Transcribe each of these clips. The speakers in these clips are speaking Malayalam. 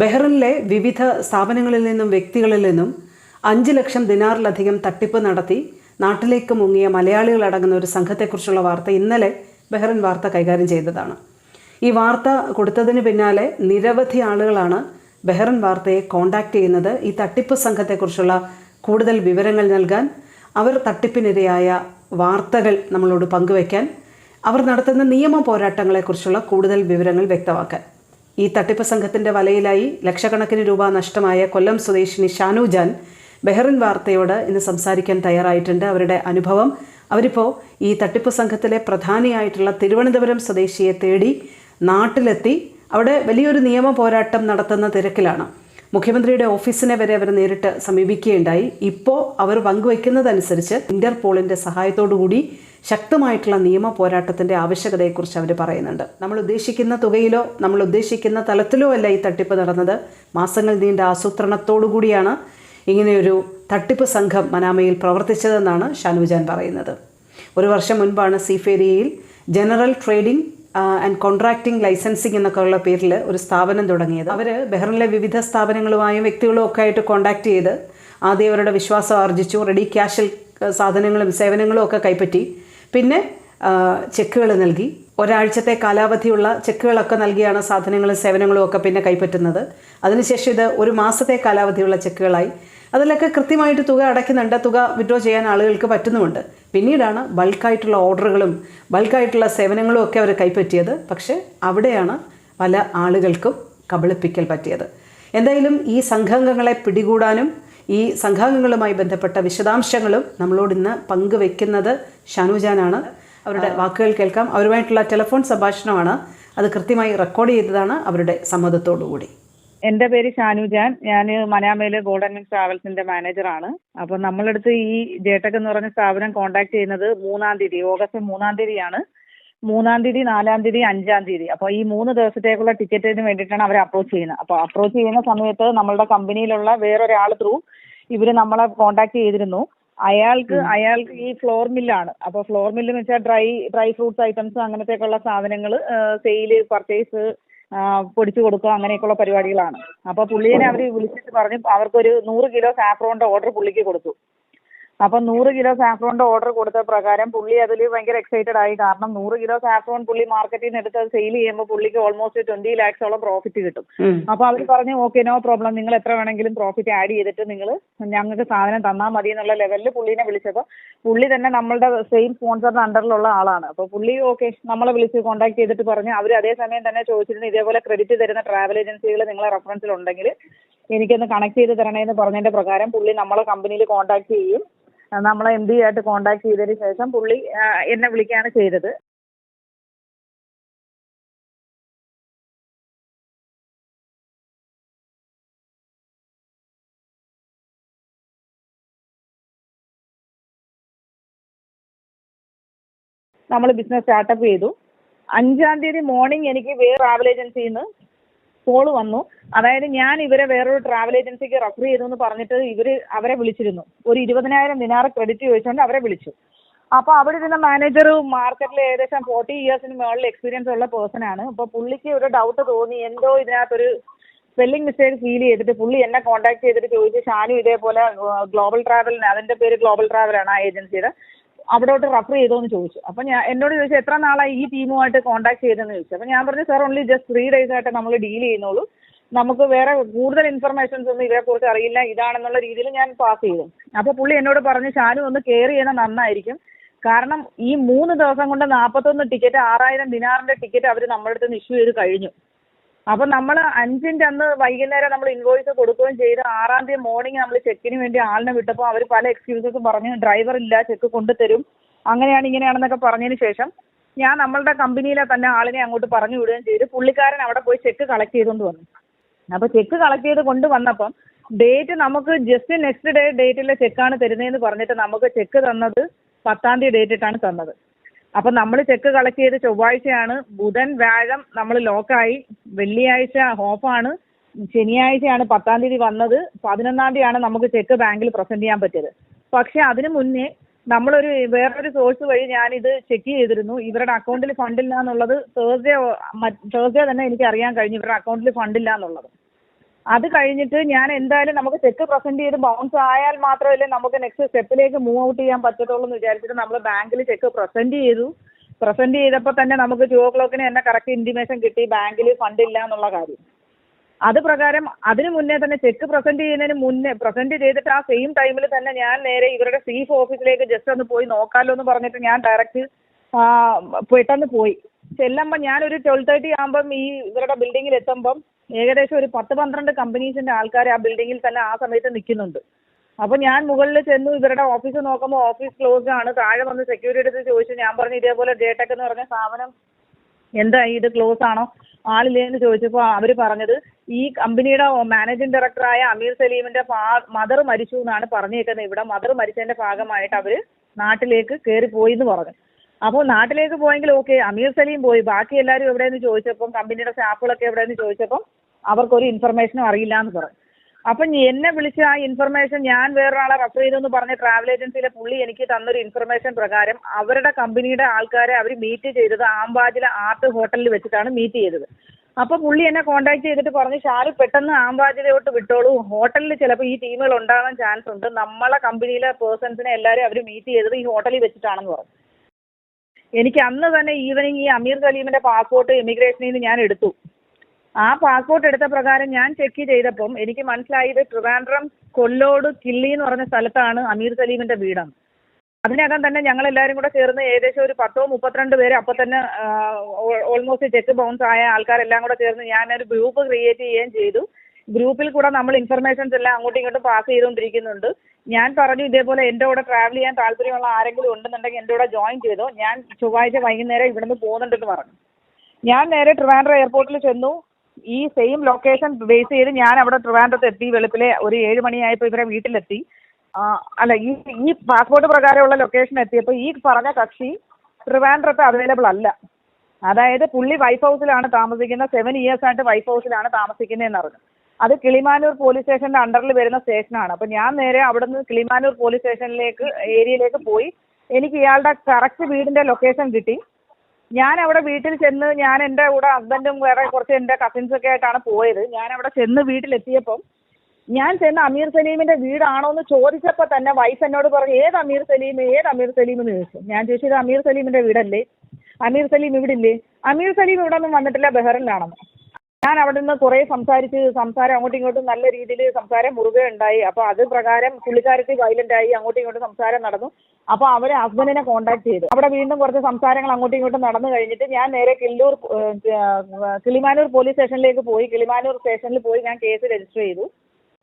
ബഹ്റിനിലെ വിവിധ സ്ഥാപനങ്ങളിൽ നിന്നും വ്യക്തികളിൽ നിന്നും അഞ്ച് ലക്ഷം ദിനാറിലധികം തട്ടിപ്പ് നടത്തി നാട്ടിലേക്ക് മുങ്ങിയ മലയാളികളടങ്ങുന്ന ഒരു സംഘത്തെക്കുറിച്ചുള്ള വാർത്ത ഇന്നലെ ബെഹ്റിൻ വാർത്ത കൈകാര്യം ചെയ്തതാണ്. ഈ വാർത്ത കൊടുത്തതിന് പിന്നാലെ നിരവധി ആളുകളാണ് ബെഹ്റിൻ വാർത്തയെ കോണ്ടാക്ട് ചെയ്യുന്നത്. ഈ തട്ടിപ്പ് സംഘത്തെക്കുറിച്ചുള്ള കൂടുതൽ വിവരങ്ങൾ നൽകാൻ അവർ തട്ടിപ്പിനിരയായ വാർത്തകൾ നമ്മളോട് പങ്കുവയ്ക്കാൻ അവർ നടത്തുന്ന നിയമ പോരാട്ടങ്ങളെക്കുറിച്ചുള്ള കൂടുതൽ വിവരങ്ങൾ വ്യക്തമാക്കാൻ. ഈ തട്ടിപ്പ് സംഘത്തിന്റെ വലയിലായി ലക്ഷക്കണക്കിന് രൂപ നഷ്ടമായ കൊല്ലം സ്വദേശിനി ഷാനു ജാൻ ബെഹ്റിൻ വാർത്തയോട് ഇന്ന് സംസാരിക്കാൻ തയ്യാറായിട്ടുണ്ട്. അവരുടെ അനുഭവം അവരിപ്പോൾ ഈ തട്ടിപ്പ് സംഘത്തിലെ പ്രധാനിയായിട്ടുള്ള തിരുവനന്തപുരം സ്വദേശിയെ തേടി നാട്ടിലെത്തി. അവിടെ വലിയൊരു നിയമ പോരാട്ടം നടത്തുന്ന തിരക്കിലാണ്. മുഖ്യമന്ത്രിയുടെ ഓഫീസിനെ വരെ അവർ നേരിട്ട് സമീപിക്കുകയുണ്ടായി. ഇപ്പോൾ അവർ പങ്കുവയ്ക്കുന്നതനുസരിച്ച് ഇന്റർപോളിന്റെ സഹായത്തോടുകൂടി ശക്തമായിട്ടുള്ള നിയമ പോരാട്ടത്തിന്റെ ആവശ്യകതയെക്കുറിച്ച് അവർ പറയുന്നുണ്ട്. നമ്മൾ ഉദ്ദേശിക്കുന്ന തുകയിലോ നമ്മൾ ഉദ്ദേശിക്കുന്ന തലത്തിലോ അല്ല ഈ തട്ടിപ്പ് നടന്നത്. മാസങ്ങൾ നീണ്ട ആസൂത്രണത്തോടുകൂടിയാണ് ഇങ്ങനെയൊരു തട്ടിപ്പ് സംഘം മനാമയിൽ പ്രവർത്തിച്ചതെന്നാണ് ഷാനുജാൻ പറയുന്നത്. ഒരു വർഷം മുൻപാണ് സീഫേരിയയിൽ general trading and contracting licensing എന്നൊക്കെ ഉള്ള പേരിൽ ഒരു സ്ഥാപനം തുടങ്ങിയത്. അവർ ബഹ്റിനിലെ വിവിധ സ്ഥാപനങ്ങളുമായും വ്യക്തികളും ഒക്കെ ആയിട്ട് കോൺടാക്ട് ചെയ്ത് ആദ്യം അവരുടെ വിശ്വാസം ആർജിച്ചു റെഡി ക്യാഷിൽ സാധനങ്ങളും സേവനങ്ങളും ഒക്കെ കൈപ്പറ്റി പിന്നെ ചെക്കുകൾ നൽകി. ഒരാഴ്ചത്തെ കാലാവധിയുള്ള ചെക്കുകളൊക്കെ നൽകിയാണ് സാധനങ്ങളും സേവനങ്ങളും ഒക്കെ പിന്നെ കൈപ്പറ്റുന്നത്. അതിനുശേഷം ഇത് ഒരു മാസത്തെ കാലാവധിയുള്ള ചെക്കുകളായി. അതിലൊക്കെ കൃത്യമായിട്ട് തുക അടയ്ക്കുന്നുണ്ട്. തുക വിഡ്രോ ചെയ്യാൻ ആളുകൾക്ക് പറ്റുന്നുമുണ്ട്. പിന്നീടാണ് ബൾക്കായിട്ടുള്ള ഓർഡറുകളും ബൾക്കായിട്ടുള്ള സേവനങ്ങളും ഒക്കെ അവർ കൈപ്പറ്റിയത്. പക്ഷേ അവിടെയാണ് പല ആളുകൾക്കും കബളിപ്പിക്കൽ പറ്റിയത്. എന്തായാലും ഈ സംഘാംഗങ്ങളെ പിടികൂടാനും ഈ സംഘാംഗങ്ങളുമായി ബന്ധപ്പെട്ട വിശദാംശങ്ങളും നമ്മളോട് ഇന്ന് പങ്കുവെക്കുന്നത് ഷാനുജാനാണ്. അവരുടെ വാക്കുകൾ കേൾക്കാം. അവരുമായിട്ടുള്ള ടെലിഫോൺ സംഭാഷണമാണ്. അത് കൃത്യമായി റെക്കോർഡ് ചെയ്തതാണ് അവരുടെ സമ്മതത്തോടുകൂടി. എന്റെ പേര് ഷാനുജാൻ. ഞാൻ മനാമയിലെ ഗോൾഡൻ മിക്സ് ട്രാവൽസിന്റെ മാനേജറാണ്. അപ്പൊ നമ്മളടുത്ത് ഈ ജേട്ടക് എന്ന് പറഞ്ഞ സ്ഥാപനം കോൺടാക്ട് ചെയ്യുന്നത് മൂന്നാം തീയതി ഓഗസ്റ്റ് മൂന്നാം തീയതിയാണ്. മൂന്നാം തീയതി നാലാം തീയതി അഞ്ചാം തീയതി. അപ്പോൾ ഈ മൂന്ന് ദിവസത്തേക്കുള്ള ടിക്കറ്റിന് വേണ്ടിയിട്ടാണ് അവർ അപ്രോച്ച് ചെയ്യുന്നത്. അപ്പോൾ അപ്രോച്ച് ചെയ്യുന്ന സമയത്ത് നമ്മളുടെ കമ്പനിയിലുള്ള വേറൊരാൾ ത്രൂ ഇവർ നമ്മളെ കോണ്ടാക്ട് ചെയ്തിരുന്നു. അയാൾക്ക് അയാൾക്ക് ഈ ഫ്ലോർ മില്ലാണ് അപ്പോൾ ഫ്ലോർ മില്ല് എന്ന് വെച്ചാൽ ഡ്രൈ ഡ്രൈ ഫ്രൂട്ട്സ് ഐറ്റംസ് അങ്ങനത്തെയൊക്കെയുള്ള സാധനങ്ങൾ സെയിൽ പർച്ചേസ് പൊടിച്ചു കൊടുക്കുക അങ്ങനെയൊക്കെയുള്ള പരിപാടികളാണ്. അപ്പോൾ പുള്ളിയെ അവർ വിളിച്ചിട്ട് പറഞ്ഞു അവർക്കൊരു നൂറ് കിലോ സാഫ്രോണിന്റെ ഓർഡർ പുള്ളിക്ക് കൊടുത്തു. അപ്പം നൂറ് കിലോ സാഫ്രോണിന്റെ ഓർഡർ കൊടുത്ത പ്രകാരം പുള്ളി അതിൽ ഭയങ്കര എക്സൈറ്റഡ് ആയി. കാരണം നൂറ് കിലോ സാഫ്രോൺ പുള്ളി മാർക്കറ്റിൽ നിന്ന് എടുത്ത് അത് സെയിൽ ചെയ്യുമ്പോൾ പുള്ളിക്ക് ഓൾമോസ്റ്റ് ട്വന്റി ലാക്സോളം പ്രോഫിറ്റ് കിട്ടും. അപ്പൊ അവർ പറഞ്ഞു ഓക്കെ നോ പ്രോബ്ലം നിങ്ങൾ എത്ര വേണമെങ്കിലും പ്രോഫിറ്റ് ആഡ് ചെയ്തിട്ട് നിങ്ങൾ ഞങ്ങൾക്ക് സാധനം തന്നാൽ മതി എന്നുള്ള ലെവലിൽ പുള്ളിനെ വിളിച്ചപ്പോൾ പുള്ളി തന്നെ നമ്മളുടെ സെയിം സ്പോൺസറിന്റെ അണ്ടറിലുള്ള ആളാണ്. അപ്പൊ പുള്ളി ഓക്കെ നമ്മളെ വിളിച്ച് കോൺടാക്ട് ചെയ്തിട്ട് പറഞ്ഞു അവർ അതേസമയം തന്നെ ചോദിച്ചിരുന്നു ഇതേപോലെ ക്രെഡിറ്റ് തരുന്ന ട്രാവൽ ഏജൻസികൾ നിങ്ങളെ റെഫറൻസിൽ ഉണ്ടെങ്കിൽ എനിക്കൊന്ന് കണക്ട് ചെയ്ത് തരണേ എന്ന് പറഞ്ഞതിന്റെ പ്രകാരം പുള്ളി നമ്മളെ കമ്പനിയിൽ കോൺടാക്ട് ചെയ്യും. നമ്മളെ എം ഡി ആയിട്ട് കോൺടാക്ട് ചെയ്തതിന് ശേഷം പുള്ളി എന്നെ വിളിക്കുകയാണ് ചെയ്തത്. നമ്മൾ ബിസിനസ് സ്റ്റാർട്ടപ്പ് ചെയ്തു. അഞ്ചാം തീയതി മോർണിംഗ് എനിക്ക് വേറെ ട്രാവൽ ഏജൻസിയിൽ നിന്ന് കോൾ വന്നു. അതായത് ഞാൻ ഇവരെ വേറൊരു ട്രാവൽ ഏജൻസിക്ക് റെഫർ ചെയ്തു എന്ന് പറഞ്ഞിട്ട് ഇവർ അവരെ വിളിച്ചിരുന്നു. ഒരു ഇരുപതിനായിരം ദിനാറ് ക്രെഡിറ്റ് ചോദിച്ചുകൊണ്ട് അവരെ വിളിച്ചു. അപ്പോൾ അവിടെ ഇരുന്ന മാനേജർ മാർക്കറ്റിൽ ഏകദേശം ഫോർട്ടി ഇയേഴ്സിന് മുകളിൽ എക്സ്പീരിയൻസ് ഉള്ള പേഴ്സൺ ആണ്. അപ്പോൾ പുള്ളിക്ക് ഒരു ഡൗട്ട് തോന്നി. എന്തോ ഇതിനകത്തൊരു സ്പെല്ലിംഗ് മിസ്റ്റേക്ക് ഫീൽ ചെയ്തിട്ട് പുള്ളി എന്നെ കോൺടാക്ട് ചെയ്തിട്ട് ചോദിച്ചു ഷാനു ഇതേപോലെ ഗ്ലോബൽ ട്രാവലിന് അതിന്റെ പേര് ഗ്ലോബൽ ട്രാവലാണ് ആ ഏജൻസിയുടെ അവിടോട്ട് റെഫർ ചെയ്തോ എന്ന് ചോദിച്ചു. അപ്പൊ ഞാൻ എന്നോട് ചോദിച്ചു എത്ര നാളായി ഈ ടീമുമായിട്ട് കോൺടാക്ട് ചെയ്തെന്ന്? ചോദിച്ചു. അപ്പൊ ഞാൻ പറഞ്ഞു sir only just three days ആയിട്ട് നമ്മൾ ഡീൽ ചെയ്യുന്നുള്ളൂ. നമുക്ക് വേറെ കൂടുതൽ ഇൻഫർമേഷൻസ് ഒന്നും ഇതേക്കുറിച്ച് അറിയില്ല. ഇതാണെന്നുള്ള രീതിയിൽ ഞാൻ പാസ് ചെയ്തു. അപ്പൊ പുള്ളി എന്നോട് പറഞ്ഞു ഷാനു ഒന്ന് കെയർ ചെയ്യുന്നത് നന്നായിരിക്കും. കാരണം ഈ മൂന്ന് ദിവസം കൊണ്ട് നാൽപ്പത്തൊന്ന് ടിക്കറ്റ് ആറായിരം ദിനാറിന്റെ ടിക്കറ്റ് അവർ നമ്മുടെ അടുത്ത് ഇഷ്യൂ ചെയ്ത് കഴിഞ്ഞു. അപ്പം നമ്മൾ അഞ്ചിന്റെ അന്ന് വൈകുന്നേരം നമ്മൾ ഇൻവോയ്സ് കൊടുക്കുകയും ചെയ്ത് ആറാം തീയതി മോർണിംഗ് നമ്മൾ ചെക്കിന് വേണ്ടി ആളിനെ വിട്ടപ്പോൾ അവർ പല എക്സ്ക്യൂസസ് പറഞ്ഞു ഡ്രൈവർ ഇല്ല ചെക്ക് കൊണ്ടുതരും. അങ്ങനെയാണ് ഇങ്ങനെയാണെന്നൊക്കെ പറഞ്ഞതിന് ശേഷം ഞാൻ നമ്മളുടെ കമ്പനിയിലെ തന്നെ ആളിനെ അങ്ങോട്ട് പറഞ്ഞു വിടുകയും ചെയ്തു. പുള്ളിക്കാരൻ അവിടെ പോയി ചെക്ക് കളക്ട് ചെയ്തുകൊണ്ട് വന്നു. അപ്പോൾ ചെക്ക് കളക്ട് ചെയ്ത് കൊണ്ടുവന്നപ്പം ഡേറ്റ് നമുക്ക് ജസ്റ്റ് നെക്സ്റ്റ് ഡേ ഡേറ്റിലെ ചെക്കാണ് തരുന്നതെന്ന് പറഞ്ഞിട്ട് നമുക്ക് ചെക്ക് തന്നത് പത്താം തീയതി ഡേറ്റിട്ടാണ് തന്നത്. അപ്പം നമ്മൾ ചെക്ക് കളക്ട് ചെയ്ത് ചൊവ്വാഴ്ചയാണ് ബുധൻ വ്യാഴം നമ്മൾ ലോക്കായി വെള്ളിയാഴ്ച ഓഫാണ് ശനിയാഴ്ചയാണ് പത്താം തീയതി വന്നത്. പതിനൊന്നാം തീയതിയാണ് നമുക്ക് ചെക്ക് ബാങ്കിൽ പ്രസന്റ് ചെയ്യാൻ പറ്റിയത്. പക്ഷെ അതിനു മുന്നേ നമ്മളൊരു വേറൊരു സോഴ്സ് വഴി ഞാനിത് ചെക്ക് ചെയ്തിരുന്നു. ഇവരുടെ അക്കൗണ്ടിൽ ഫണ്ടില്ല എന്നുള്ളത് തേഴ്സ്ഡേ തേഴ്സ്ഡേ തന്നെ എനിക്ക് അറിയാൻ കഴിഞ്ഞു. ഇവരുടെ അക്കൗണ്ടിൽ ഫണ്ടില്ല എന്നുള്ളത് അത് കഴിഞ്ഞിട്ട് ഞാൻ എന്തായാലും നമുക്ക് ചെക്ക് പ്രസന്റ് ചെയ്ത് ബൗൺസ് ആയാൽ മാത്രമല്ലേ നമുക്ക് നെക്സ്റ്റ് സ്റ്റെപ്പിലേക്ക് മൂവ് ഔട്ട് ചെയ്യാൻ പറ്റത്തുള്ളൂ എന്ന് വിചാരിച്ചിട്ട് നമ്മൾ ബാങ്കിൽ ചെക്ക് പ്രസന്റ് ചെയ്തു. പ്രസന്റ് ചെയ്തപ്പോൾ തന്നെ നമുക്ക് ടു ഓ ക്ലോക്കിന് തന്നെ കറക്റ്റ് ഇന്റിമേഷൻ കിട്ടി. ബാങ്കിൽ ഫണ്ട് ഇല്ല എന്നുള്ള കാര്യം. അത് പ്രകാരം അതിന് മുന്നേ തന്നെ ചെക്ക് പ്രസന്റ് ചെയ്യുന്നതിന് മുന്നേ പ്രസന്റ് ചെയ്തിട്ട് ആ സെയിം ടൈമിൽ തന്നെ ഞാൻ നേരെ ഇവരുടെ സീഫ് ഓഫീസിലേക്ക് ജസ്റ്റ് ഒന്ന് പോയി നോക്കാമല്ലോ എന്ന് പറഞ്ഞിട്ട് ഞാൻ ഡയറക്റ്റ് പെട്ടെന്ന് പോയി. ചെല്ലുമ്പോൾ ഞാനൊരു ട്വൽവ് തേർട്ടി ആകുമ്പം ഈ ഇവരുടെ ബിൽഡിങ്ങിൽ എത്തുമ്പം ഏകദേശം ഒരു പത്ത് പന്ത്രണ്ട് കമ്പനീസിന്റെ ആൾക്കാർ ആ ബിൽഡിങ്ങിൽ തന്നെ ആ സമയത്ത് നിൽക്കുന്നുണ്ട്. അപ്പോൾ ഞാൻ മുകളിൽ ചെന്നു ഇവരുടെ ഓഫീസ് നോക്കുമ്പോൾ ഓഫീസ് ക്ലോസ്ഡ് ആണ്. താഴെ വന്ന് സെക്യൂരിറ്റി അടുത്ത് ചോദിച്ചു. ഞാൻ പറഞ്ഞു ഇതേപോലെ ജേടെക് എന്ന് പറഞ്ഞ സ്ഥാപനം എന്താ ഇത് ക്ലോസ് ആണോ? ആളില്ലേന്ന് ചോദിച്ചപ്പോൾ അവർ പറഞ്ഞത് ഈ കമ്പനിയുടെ മാനേജിംഗ് ഡയറക്ടറായ അമീർ സലീമിന്റെ മദർ മരിച്ചു എന്നാണ് പറഞ്ഞേക്കുന്നത്. ഇവിടെ മദർ മരിച്ചതിന്റെ ഭാഗമായിട്ട് അവർ നാട്ടിലേക്ക് കയറി പോയി എന്ന് പറഞ്ഞു. അപ്പോൾ നാട്ടിലേക്ക് പോയെങ്കിൽ ഓക്കെ അമീർ സലീം പോയി. ബാക്കി എല്ലാവരും എവിടെയെന്ന് ചോദിച്ചപ്പം കമ്പനിയുടെ സ്റ്റാഫുകളൊക്കെ എവിടെയെന്ന് ചോദിച്ചപ്പം അവർക്കൊരു ഇൻഫർമേഷനും അറിയില്ല എന്ന് പറഞ്ഞു. അപ്പം എന്നെ വിളിച്ച ആ ഇൻഫർമേഷൻ ഞാൻ വേറൊരാളെ റെഫർ ചെയ്തെന്ന് പറഞ്ഞ ട്രാവൽ ഏജൻസിയിലെ പുള്ളി എനിക്ക് തന്നൊരു ഇൻഫർമേഷൻ പ്രകാരം അവരുടെ കമ്പനിയുടെ ആൾക്കാരെ അവർ മീറ്റ് ചെയ്തത് ആമ്പാജിലെ ആർട്ട് ഹോട്ടലിൽ വെച്ചിട്ടാണ് മീറ്റ് ചെയ്തത്. അപ്പോൾ പുള്ളി എന്നെ കോൺടാക്ട് ചെയ്തിട്ട് പറഞ്ഞു ഷാരു പെട്ടെന്ന് ആമ്പാജിലോട്ട് വിട്ടോളൂ. ഹോട്ടലിൽ ചിലപ്പോൾ ഈ ടീമുകൾ ഉണ്ടാകാൻ ചാൻസ് ഉണ്ട്. നമ്മളെ കമ്പനിയിലെ പേഴ്സൺസിനെ എല്ലാവരും അവർ മീറ്റ് ചെയ്തത് ഈ ഹോട്ടലിൽ വെച്ചിട്ടാണെന്ന് പറഞ്ഞു. എനിക്ക് അന്ന് തന്നെ ഈവനിങ് ഈ അമീർ സലീമിന്റെ പാസ്പോർട്ട് ഇമിഗ്രേഷനിൽ നിന്ന് ഞാൻ എടുത്തു. ആ പാസ്പോർട്ട് എടുത്ത പ്രകാരം ഞാൻ ചെക്ക് ചെയ്തപ്പം എനിക്ക് മനസ്സിലായത് ട്രിവാൻഡ്രം കൊല്ലോട് കിള്ളി എന്ന് പറഞ്ഞ സ്ഥലത്താണ് അമീർ സലീമിന്റെ വീടാണ് അതിനകം തന്നെ ഞങ്ങൾ എല്ലാവരും കൂടെ ചേർന്ന് ഏകദേശം ഒരു പത്തോ മുപ്പത്തിരണ്ട് പേര് അപ്പോൾ തന്നെ ഓൾമോസ്റ്റ് ചെക്ക് ബൗൺസ് ആയ ആൾക്കാരെല്ലാം കൂടെ ചേർന്ന് ഞാനൊരു ഗ്രൂപ്പ് ക്രിയേറ്റ് ചെയ്യുകയും ചെയ്തു. ഗ്രൂപ്പിൽ കൂടെ നമ്മൾ ഇൻഫർമേഷൻസ് എല്ലാം അങ്ങോട്ടും ഇങ്ങോട്ടും പാസ് ചെയ്തുകൊണ്ടിരിക്കുന്നുണ്ട്. ഞാൻ പറഞ്ഞു ഇതേപോലെ എന്റെ കൂടെ ട്രാവൽ ചെയ്യാൻ താല്പര്യമുള്ള ആരെങ്കിലും ഉണ്ടെന്നുണ്ടെങ്കിൽ എന്റെ കൂടെ ജോയിൻ ചെയ്തോ. ഞാൻ ചൊവ്വാഴ്ച വൈകുന്നേരം ഇവിടുന്ന് പോകുന്നുണ്ടെന്ന് പറഞ്ഞു. ഞാൻ നേരെ ട്രിവാൻഡ്രം എയർപോർട്ടിൽ ചെന്നു. ഈ സെയിം ലൊക്കേഷൻ ബേസ് ചെയ്ത് ഞാൻ അവിടെ ട്രിവാൻഡ്രത്ത് എത്തി. വെളുപ്പിലെ ഒരു ഏഴ് മണിയായപ്പോൾ ഇവരെ വീട്ടിലെത്തി. അല്ല ഈ ഈ പാസ്പോർട്ട് പ്രകാരമുള്ള ലൊക്കേഷൻ എത്തിയപ്പോൾ ഈ പറഞ്ഞ കക്ഷി ട്രിവാൻഡ്രത്ത് അവൈലബിൾ അല്ല. അതായത് പുള്ളി വൈഫ് ഹൗസിലാണ് താമസിക്കുന്നത്. സെവൻ ഇയേഴ്സ് ആയിട്ട് വൈഫ് ഹൗസിലാണ് താമസിക്കുന്നതെന്ന് അറിഞ്ഞു അത് കിളിമാനൂർ പോലീസ് സ്റ്റേഷന്റെ അണ്ടറിൽ വരുന്ന സ്റ്റേഷനാണ് അപ്പോൾ ഞാൻ നേരെ അവിടുന്ന് കിളിമാനൂർ പോലീസ് സ്റ്റേഷനിലേക്ക് ഏരിയയിലേക്ക് പോയി. എനിക്ക് ഇയാളുടെ കറക്റ്റ് വീടിന്റെ ലൊക്കേഷൻ കിട്ടി. ഞാൻ അവിടെ വീട്ടിൽ ചെന്ന് ഞാൻ എന്റെ കൂടെ ഹസ്ബൻഡും വേറെ കുറച്ച് എന്റെ കസിൻസ് ഒക്കെ ആയിട്ടാണ് പോയത്. ഞാൻ അവിടെ ചെന്ന് വീട്ടിലെത്തിയപ്പം ഞാൻ ചെന്ന് അമീർ സലീമിന്റെ വീടാണോ എന്ന് ചോദിച്ചപ്പോൾ തന്നെ വൈഫ് എന്നോട് പറഞ്ഞു ഏത് അമീർ സലീം? ഏത് അമീർ സലീം എന്ന് ചോദിച്ചു. ഞാൻ ചോദിച്ചത് അമീർ സലീമിന്റെ വീടല്ലേ? അമീർ സലീം ഇവിടെ ഇല്ലേ അമീർ സലീം ഇവിടെ ഒന്നും വന്നിട്ടില്ല ബഹറിലാണെന്ന് ഞാൻ അവിടെ നിന്ന് കുറേ സംസാരിച്ച് സംസാരം അങ്ങോട്ടും ഇങ്ങോട്ടും നല്ല രീതിയിൽ സംസാരം മുറുകെ ഉണ്ടായി. അപ്പോൾ അത് പ്രകാരം പുള്ളിക്കാരത്തി ആയി അങ്ങോട്ടും ഇങ്ങോട്ടും സംസാരം നടന്നു. അപ്പോൾ അവർ ഹസ്ബൻഡിനെ കോൺടാക്ട് ചെയ്തു. അവിടെ വീണ്ടും കുറച്ച് സംസാരങ്ങൾ അങ്ങോട്ടും ഇങ്ങോട്ടും നടന്നു കഴിഞ്ഞിട്ട് ഞാൻ നേരെ ഏഹ്, കിളിമാനൂർ പോലീസ് സ്റ്റേഷനിലേക്ക് പോയി. കിളിമാനൂർ സ്റ്റേഷനിൽ പോയി ഞാൻ കേസ് രജിസ്റ്റർ ചെയ്തു.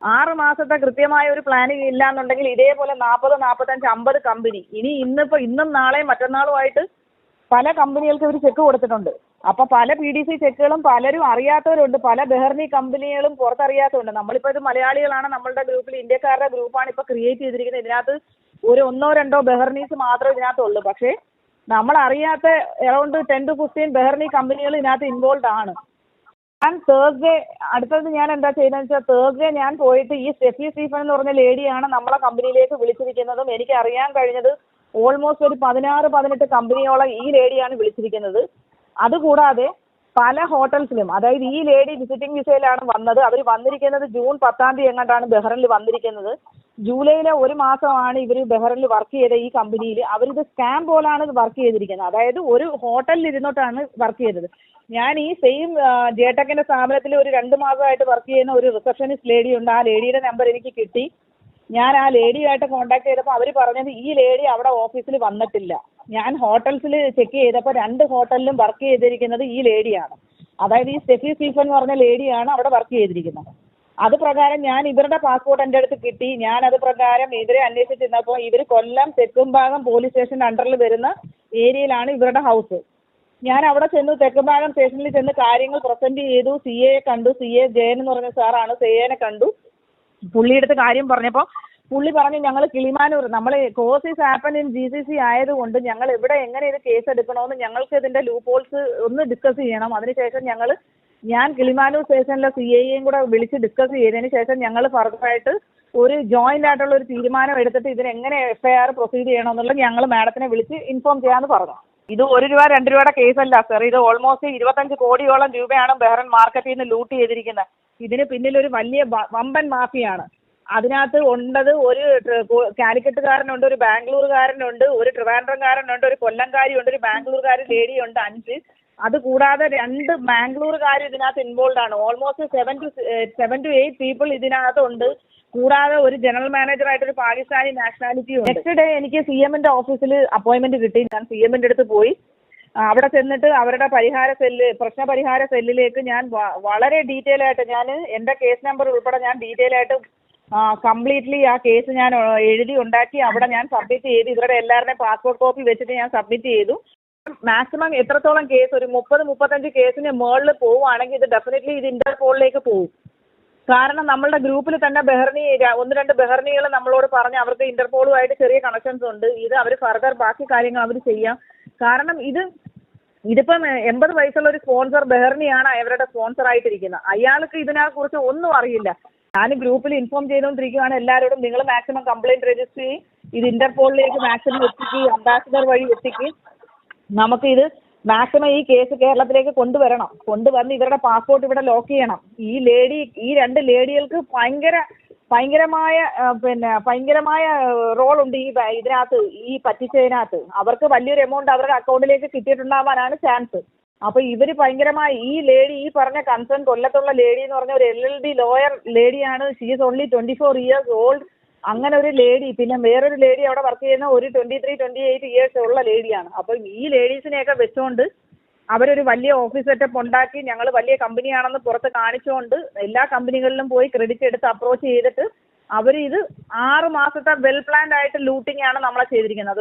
ആറ് മാസത്തെ കൃത്യമായ ഒരു പ്ലാനിങ് ഇല്ല എന്നുണ്ടെങ്കിൽ ഇതേപോലെ നാൽപ്പത് നാൽപ്പത്തഞ്ച് അമ്പത് കമ്പനി ഇനി ഇന്നിപ്പോൾ ഇന്നും നാളെയും മറ്റന്നാളുമായിട്ട് പല കമ്പനികൾക്ക് ഇവർ ചെക്ക് കൊടുത്തിട്ടുണ്ട്. അപ്പോൾ പല പി ഡി സി ചെക്കുകളും പലരും അറിയാത്തവരുണ്ട്. പല ബെഹർണി കമ്പനികളും പുറത്തറിയാത്തവരുണ്ട്. നമ്മളിപ്പോ ഇത് മലയാളികളാണ്. നമ്മളുടെ ഗ്രൂപ്പിൽ ഇന്ത്യക്കാരുടെ ഗ്രൂപ്പാണ് ഇപ്പോൾ ക്രിയേറ്റ് ചെയ്തിരിക്കുന്നത്. ഇതിനകത്ത് ഒരു ഒന്നോ രണ്ടോ ബെഹർണീസ് മാത്രമേ ഇതിനകത്തുള്ളൂ. പക്ഷേ നമ്മൾ അറിയാത്ത അറൗണ്ട് ടെൻ ടു ഫിഫ്റ്റീൻ ബെഹർണി കമ്പനികൾ ഇതിനകത്ത് ഇൻവോൾവ് ആണ്. ഞാൻ തേഴ്സ്ഡേ അടുത്തത് ഞാൻ എന്താ ചെയ്യുന്നത് വെച്ചാൽ തേഴ്സ്ഡേ ഞാൻ പോയിട്ട് ഈ സ്റ്റെഫി സ്റ്റീഫൻ എന്ന് പറഞ്ഞ ലേഡിയാണ് നമ്മളെ കമ്പനിയിലേക്ക് വിളിച്ചിരിക്കുന്നതും എനിക്ക് അറിയാൻ കഴിഞ്ഞത് ഓൾമോസ്റ്റ് ഒരു പതിനാറ് പതിനെട്ട് കമ്പനിയോളം ഈ ലേഡിയാണ് വിളിച്ചിരിക്കുന്നത്. അതുകൂടാതെ പല ഹോട്ടൽസിലും അതായത് ഈ ലേഡി വിസിറ്റിംഗ് വിസയിലാണ് വന്നത്. അവർ വന്നിരിക്കുന്നത് ജൂൺ പത്താം തീയതി എങ്ങാണ്ടാണ് ബഹ്റിനിൽ വന്നിരിക്കുന്നത്. ജൂലൈയിലെ ഒരു മാസമാണ് ഇവർ ബഹ്റിനിൽ വർക്ക് ചെയ്ത ഈ കമ്പനിയിൽ അവരിത് സ്കാം പോലാണ് വർക്ക് ചെയ്തിരിക്കുന്നത്. അതായത് ഒരു ഹോട്ടലിൽ ഇരുന്നിട്ടാണ് വർക്ക് ചെയ്തത്. ഞാൻ ഈ സെയിം ജേട്ടക്കിന്റെ സ്ഥാപനത്തിൽ ഒരു രണ്ട് മാസമായിട്ട് വർക്ക് ചെയ്യുന്ന ഒരു റിസപ്ഷനിസ്റ്റ് ലേഡി ഉണ്ട്. ആ ലേഡിയുടെ നമ്പർ എനിക്ക് കിട്ടി. ഞാൻ ആ ലേഡിയായിട്ട് കോൺടാക്ട് ചെയ്തപ്പോൾ അവർ പറഞ്ഞത് ഈ ലേഡി അവിടെ ഓഫീസിൽ വന്നിട്ടില്ല. ഞാൻ ഹോട്ടൽസിൽ ചെക്ക് ചെയ്തപ്പോൾ രണ്ട് ഹോട്ടലിലും വർക്ക് ചെയ്തിരിക്കുന്നത് ഈ ലേഡിയാണ്. അതായത് ഈ സ്റ്റെഫി സ്റ്റീഫൻ എന്ന് പറഞ്ഞ ലേഡിയാണ് അവിടെ വർക്ക് ചെയ്തിരിക്കുന്നത്. അത് പ്രകാരം ഞാൻ ഇവരുടെ പാസ്പോർട്ട് എന്റെ അടുത്ത് കിട്ടി. ഞാൻ അത് പ്രകാരം ഇവരെ അന്വേഷിച്ചിരുന്നപ്പോൾ ഇവർ കൊല്ലം തെക്കുംഭാഗം പോലീസ് സ്റ്റേഷന്റെ അണ്ടറിൽ വരുന്ന ഏരിയയിലാണ് ഇവരുടെ ഹൗസ് ഞാൻ അവിടെ ചെന്ന് തെക്കുംഭാഗം സ്റ്റേഷനിൽ ചെന്ന് കാര്യങ്ങൾ പ്രസന്റ് ചെയ്തു. സി എയെ കണ്ടു. സി എ ജയൻ എന്ന് പറഞ്ഞ സാറാണ് സി എനെ കണ്ടു. പുള്ളിയെടുത്ത് കാര്യം പറഞ്ഞപ്പോൾ പുള്ളി പറഞ്ഞു ഞങ്ങൾ കിളിമാനൂർ നമ്മൾ കോസീസ് ആപ്പൻ ഇൻ ജി സി സി ആയതുകൊണ്ട് ഞങ്ങൾ ഇവിടെ എങ്ങനെ ഇത് കേസ് എടുക്കണമെന്ന് ഞങ്ങൾക്ക് ഇതിന്റെ ലൂപ്പ് ഹോൾസ് ഒന്ന് ഡിസ്കസ് ചെയ്യണം. അതിനുശേഷം ഞങ്ങൾ ഞാൻ കിളിമാനൂർ സ്റ്റേഷനിലെ സി ഐയെയും കൂടെ വിളിച്ച് ഡിസ്കസ് ചെയ്തതിന് ശേഷം ഞങ്ങൾ ഫർദറായിട്ട് ഒരു ജോയിന്റ് ആയിട്ടുള്ള ഒരു തീരുമാനം എടുത്തിട്ട് ഇതിനെങ്ങനെ എഫ് ഐ ആർ പ്രൊസീഡ് ചെയ്യണമെന്നുള്ളത് ഞങ്ങൾ മാഡത്തിനെ വിളിച്ച് ഇൻഫോം ചെയ്യാമെന്ന് പറഞ്ഞു. ഇത് ഒരു രൂപ രണ്ട് രൂപയുടെ കേസല്ല സർ ഇത് ഓൾമോസ്റ്റ് ഇരുപത്തഞ്ച് കോടിയോളം രൂപയാണ് ബെഹ്റൻ മാർക്കറ്റിൽ നിന്ന് ലൂട്ട് ചെയ്തിരിക്കുന്നത്. ഇതിന് പിന്നിൽ ഒരു വലിയ വമ്പൻ മാഫിയാണ്. അതിനകത്ത് ഉണ്ടത് ഒരു കാലിക്കറ്റുകാരനുണ്ട് ഒരു ബാംഗ്ലൂരുകാരനുണ്ട് ഒരു ട്രിവാൻഡ്രംകാരനുണ്ട് ഒരു കൊല്ലംകാരിയുണ്ട് ഒരു ബാംഗ്ലൂരുകാരി ലേഡിയുണ്ട് അഞ്ച്. അത് കൂടാതെ രണ്ട് ബാംഗ്ലൂർകാർ ഇതിനകത്ത് ഇൻവോൾവ് ആണ്. Almost seven two seven two eight people ഇതിനകത്തുണ്ട്. കൂടാതെ ഒരു ജനറൽ മാനേജറായിട്ട് ഒരു പാകിസ്ഥാനി നാഷണാലിറ്റി നെക്സ്റ്റ് ഡേ എനിക്ക് സി എമ്മിന്റെ ഓഫീസിൽ അപ്പോയിന്റ്മെന്റ് കിട്ടി. ഞാൻ സി എമ്മിന്റെ അടുത്ത് പോയി. അവിടെ ചെന്നിട്ട് അവരുടെ പരിഹാര സെല്ല് പ്രശ്ന പരിഹാര സെല്ലിലേക്ക് ഞാൻ വളരെ ഡീറ്റെയിൽ ആയിട്ട് ഞാൻ എന്റെ കേസ് നമ്പർ ഉൾപ്പെടെ ഞാൻ ഡീറ്റെയിൽ ആയിട്ട് കംപ്ലീറ്റ്ലി ആ കേസ് ഞാൻ എഴുതി ഉണ്ടാക്കി. അവിടെ ഞാൻ സബ്മിറ്റ് ചെയ്തു. ഇവരുടെ എല്ലാവരുടെയും പാസ്പോർട്ട് കോപ്പി വെച്ചിട്ട് ഞാൻ സബ്മിറ്റ് ചെയ്തു. മാക്സിമം എത്രത്തോളം കേസ് ഒരു മുപ്പത് മുപ്പത്തഞ്ച് കേസിന് മുകളിൽ പോവുകയാണെങ്കിൽ ഇത് ഡെഫിനറ്റ്ലി ഇത് ഇന്റർപോളിലേക്ക് പോകും. കാരണം നമ്മളുടെ ഗ്രൂപ്പിൽ തന്നെ ബെഹർണി ഒന്ന് രണ്ട് ബെഹർണികൾ നമ്മളോട് പറഞ്ഞ് അവർക്ക് ഇന്റർപോളുമായിട്ട് ചെറിയ കണക്ഷൻസ് ഉണ്ട്. ഇത് അവർ ഫർദർ ബാക്കി കാര്യങ്ങൾ അവർ ചെയ്യാം. കാരണം ഇത് ഇതിപ്പം എൺപത് വയസ്സുള്ള ഒരു സ്പോൺസർ ബെഹർണിയാണ് അവരുടെ സ്പോൺസർ ആയിട്ടിരിക്കുന്നത്. അയാൾക്ക് ഇതിനെക്കുറിച്ച് ഒന്നും അറിയില്ല. ഞാൻ ഗ്രൂപ്പിൽ ഇൻഫോം ചെയ്തുകൊണ്ടിരിക്കുകയാണ്. എല്ലാവരോടും നിങ്ങൾ മാക്സിമം കംപ്ലൈന്റ് രജിസ്റ്റർ ചെയ്യും. ഇത് ഇന്റർപോളിലേക്ക് മാക്സിമം എത്തിക്കുകയും അംബാസിഡർ വഴി എത്തിക്കുകയും നമുക്ക് ഇത് മാക്സിമം ഈ കേസ് കേരളത്തിലേക്ക് കൊണ്ടുവരണം. കൊണ്ടുവന്ന് ഇവരുടെ പാസ്പോർട്ട് ഇവിടെ ലോക്ക് ചെയ്യണം. ഈ ലേഡി ഈ രണ്ട് ലേഡികൾക്ക് ഭയങ്കര ഭയങ്കരമായ പിന്നെ ഭയങ്കരമായ റോൾ ഉണ്ട് ഈ ഇതിനകത്ത് ഈ പറ്റിച്ചതിനകത്ത്. അവർക്ക് വലിയൊരു എമൗണ്ട് അവരുടെ അക്കൗണ്ടിലേക്ക് കിട്ടിയിട്ടുണ്ടാവാനാണ് ചാൻസ് അപ്പൊ ഇവർ ഭയങ്കരമായി ഈ ലേഡി ഈ പറഞ്ഞ കൺസേൺ കൊല്ലത്തുള്ള ലേഡി എന്ന് പറഞ്ഞ ഒരു L L D lawyer ലേഡിയാണ് she is only twenty four years old അങ്ങനെ ഒരു ലേഡി പിന്നെ വേറൊരു ലേഡി അവിടെ വർക്ക് ചെയ്യുന്ന ഒരു twenty three twenty eight years ഉള്ള ലേഡിയാണ് അപ്പം ഈ ലേഡീസിനെയൊക്കെ വെച്ചുകൊണ്ട് അവരൊരു വലിയ ഓഫീസ് സെറ്റപ്പ് ഉണ്ടാക്കി ഞങ്ങൾ വലിയ കമ്പനിയാണെന്ന് പുറത്ത് കാണിച്ചുകൊണ്ട് എല്ലാ കമ്പനികളിലും പോയി ക്രെഡിറ്റ് എടുത്ത് അപ്രോച്ച് ചെയ്തിട്ട് അവർ ഇത് ആറ് മാസത്തെ വെൽ പ്ലാൻഡ് ആയിട്ട് ലൂട്ടിംഗ് ആണ് നമ്മളെ ചെയ്തിരിക്കുന്നത്.